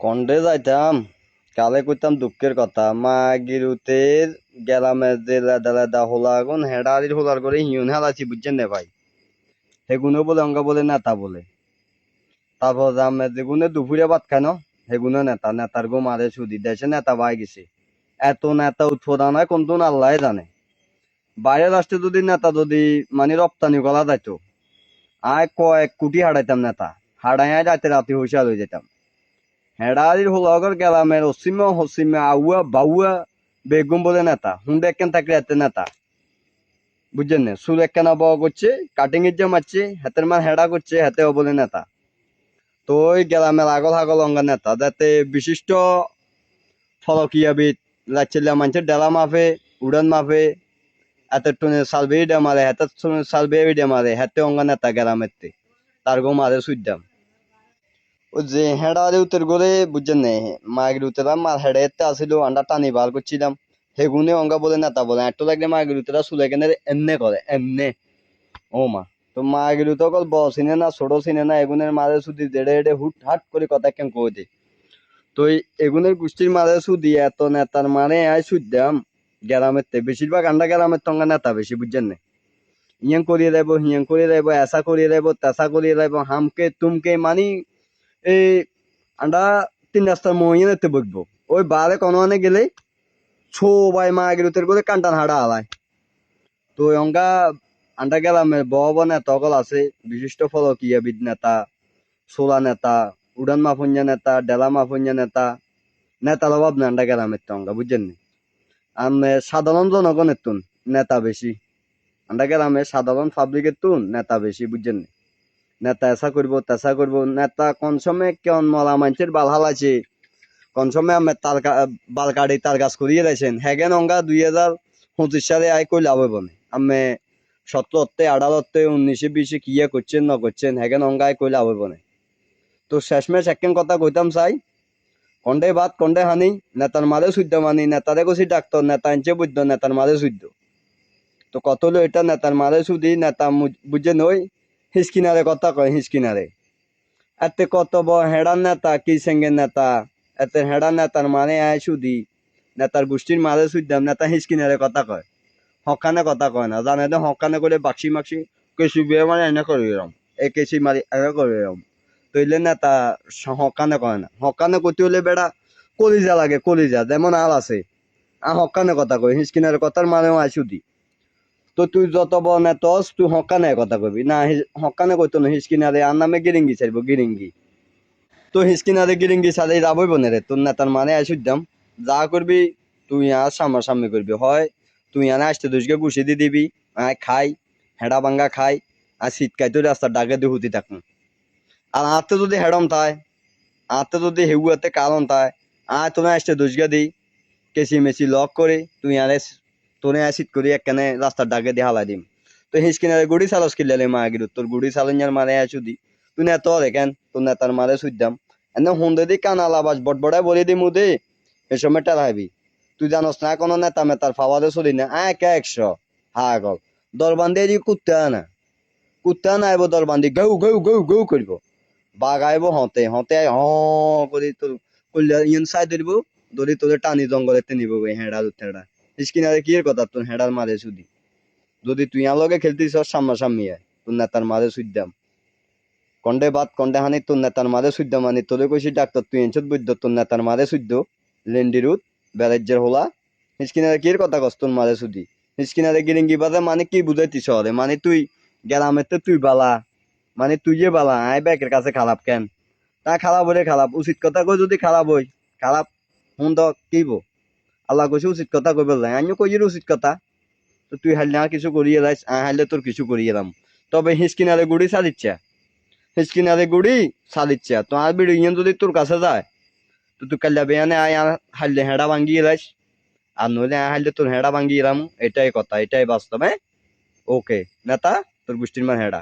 কন্ডে যাইতাম, কালে কইতাম দুঃখের কথা। মা গিরুতের গেলামের যে লেদা লেদা হোলা আগুন হেডারির হোলার করে হিউন হেলাছি বুঝছেন না ভাই? সেগুনো বলে, অঙ্গ বলে, নেতা বলে। তারপর আমরা যেগুনে দুপুরে ভাত খানো সেগুলো নেতা, নেতার গো মারে সুদি, দেশে নেতা পাই গেছে। এত নেতা উৎপাদন হয় কোন আল্লাহ জানে। বাইরের রাষ্ট্রে যদি নেতা যদি মানে রপ্তানি করা যাইতো, আয় কয়েক কোটি হারাইতাম নেতা। হারাই রাতে রাতে হুঁশিয়ার হয়ে যেতাম হেডারির হলগর গেলামের অসীমে হসিমে আউয়া, বাউয়া, বেগুম বলে নেতা। হুন্ডে একখান থাকলে এতে নেতা। বুঝছেন না? সুর একখানা বড় করছে কাটিং এর যে মারছে, হাতের মার হেডা করছে, হাতে বলে নেতা। তো ওই গেলামের আগল আগল অঙ্গা নেতা। যাতে বিশিষ্ট ফলকিয়াবিদ লাচ্ছিল্লা মানুষের ডেলা মাফে, উড়ান মাফে এত টনে সালবে ডে মারে হাতে সালবে ডে মারে হাতে অঙ্গা নেতা গেলামের তার গো মারে সুইদাম ও যে হেডারে উত্তর করে বুঝছেন না মাগের উত্তরা মার হেডে এতে আসিল আন্ডা টানি বার করছিলাম হেগুনে অঙ্গা বলে নেতা বলে একটু লাগলে মাগের উত্তরা সুলে কেনে এমনে করে এমনে ও মা তো মাগের উত্তর কল বড় সিনে না ছোট সিনে না এগুনের মারে সুদি দেড়ে এড়ে হুট হাট করে কথা কেন কই দে তো এগুনের গোষ্ঠীর মারে সুদি এত নেতার মারে আয় সুদাম গ্রামের তে বেশিরভাগ আন্ডা গ্রামের তঙ্গা নেতা বেশি বুঝছেন না ইয়াং করিয়ে দেবো হিয়াং করিয়ে দেবো এসা করিয়ে দেবো তেসা করিয়ে দেবো হামকে তুমকে মানি এই আন্ডা তিন রাস্তার মহিনে তে বকবো। ওই বারে কোনো আনে গেলে ছো বাই মা গেলুতের করে কান্টান হাড়া আলাই তো অঙ্গা আন্ডা গেলামে বড় নেতা সকল আছে, বিশিষ্ট ফলকিয়াবিদ নেতা, সোলা নেতা, উড়ান মাফুঞ্জা নেতা, ডেলা মাফুঞ্জা নেতা, নেতার অভাব না আন্ডা গেলামের তো অঙ্গা, বুঝছেন নি? আমি সাধারণ জনগণের তুন, নেতা বেশি। আন্ডা গেলামে সাধারণ পাবলিকের তুন, নেতা বেশি, বুঝছেন নি? নেতা এসা করব তেসা করব নেতা কোন সময় কেমন মলা মানুষের বাল হালাইছে? কোন সময় আমি তার বাল কাটি তার গাছ করিয়ে রাখছেন হ্যাগেন অঙ্গা দুই হাজার পঁচিশ সালে আয় কই লাভ হইব না? আমি সত্তরতে আঠারোতে উনিশে বিশে কিয়া করছেন না করছেন অঙ্গা আয় কই লাভ হইব তো শেষমেশ একখান কথা কইতাম চাই। কন্ডে ভাত কন্ডে হানি নেতার মারে শুদ্ধ মানি নেতারে কছি ডাক্তার নেতা আনছে বুঝতো নেতার মারে শুদ্ধ তো কত হলো এটা নেতার মারে শুধি নেতা বুঝে নই হিসকিনারে কথা কয়, হিসকিনারে। এতে কত বড় হেডার নেতা, কি সেঙ্গের নেতা? এতে হেডার নেতার মানে আয় সুদি। নেতার গোষ্ঠীর মাঝে সুদাম নেতা হিসকিনারে কথা কয়। হকানে কথা কয় না, জানে তো হকানে করে বাক্সি মাক্সি কেসি বিয়ে মানে এনে করে এরম। এ কেসি মারি এনে করে এরম। তৈলে নেতা হকানে কয় না। হকানে করতে হলে বেড়া কলিজা লাগে, কলিজা, যেমন আল আছে। আ হকানে কথা কয়, হিসকিনারে কথার মানেও আয় সুদি। তো তুই যত বড় নেতা হস, তুই হকানে কথা কবি। না হকানে কইতো না হিসকিনারে আর নামে গিরিঙ্গি চাইব গিরিঙ্গি। তো হিসকিনারে গিরিঙ্গি সাথে যাবই বনে রে তোর নেতার মানে আসুদ্দাম যা করবি তুই আর সামনা সামনি করবি। হয় তুই আনে আসতে দুষকে গুছি দিয়ে দিবি আয় খাই হেডা ভাঙ্গা খাই আর শীতকাই তো রাস্তার ডাকে দিয়ে হুতি থাকুন। আর আতে যদি হেডম তাই আতে যদি হেউয়াতে কারণ তাই আয় তোনে আসতে দুষকে দিই। কেসি মেসি লক করে তুই আনে তোনে অ্যাসিড করি একখানে রাস্তার ডাকে দিয়ে হালাই দিম। তো হিসকিনারে গুড়ি চালস কিনলে মা গিরু, তোর গুড়ি চালঞ্জার মারে আছু দি। তুই নেত দেখেন তোর নেতার মারে সুদ্দাম এনে হুন্দে দি কান আলাবাস বটবড়ায় বলে দি মুদে এ সময় টেরাইবি তুই জানোস না কোনো নেতা মেতার ফাওয়ারে চলি না, আয় কে একশো, হা গল দরবান্দি এদি কুত্তে না। কুত্তে না আইব দরবান্দি গৌ গৌ গৌ গৌ করব। বাঘ আইব হতে হতে হ, করে তোর কল্যাণ, ইয়ন সাই ধরিব, ধরি তোদের টানি জঙ্গলেতে নিব গই হেডা হেডা। স্কিনারে কি কথা? তোর হেডার মারে সুদি। যদি তুই আমার লগে খেলতিস সামনা সামনি আয়। তোর নেতার মারে সুদ্দাম কন্ডে বাদ, কন্ডে হানি, তোর নেতার মারে সুদ্দাম মানে তোরে কইছি, ডাক্তার, তুই এনছত বৈদ্য, তোর নেতার মারে সুদ্দ লেন্ডিরুত ব্যারাজ্যের হোলা। হিসকিনারে কি কথা কস? তোর মারে সুদি। হিসকিনারে গিরিঙ্গি বাদে মানে কি বুঝাইতিস হরে মানে তুই গ্রামেতে তুই বালা। মানে তুই যে বালা, আয় ব্যাকের কাছে খারাপ কেন? তা খারাপ হলে খারাপ। উচিত কথা কই, যদি খারাপ হই, খারাপ হুন তো কিব? আল্লাহ কইছে উচিত কথা কইবে যায় আমিও কই উচিত কথা। তো তুই হাইলে আর কিছু করিয়ে লাইস আ হাইলে তোর কিছু করিয়ে এলাম। তবে হিসকিনারে গুড়ি সালিচ্ছা হিসকিনারে গুড়ি সালিচ্ছা তো আর বিড়ি ইয়ে যদি তোর কাছে যায়, তো তুই কাল্লা বেয়ানে আয় আর হাইলে হেডা ভাঙ্গিয়ে লাইস আর নইলে আ হাইলে তোর হেডা ভাঙ্গিয়ে এলাম। এটাই কথা, এটাই বাস্তব ওকে নেতা তোর গোষ্ঠীর মার হেডা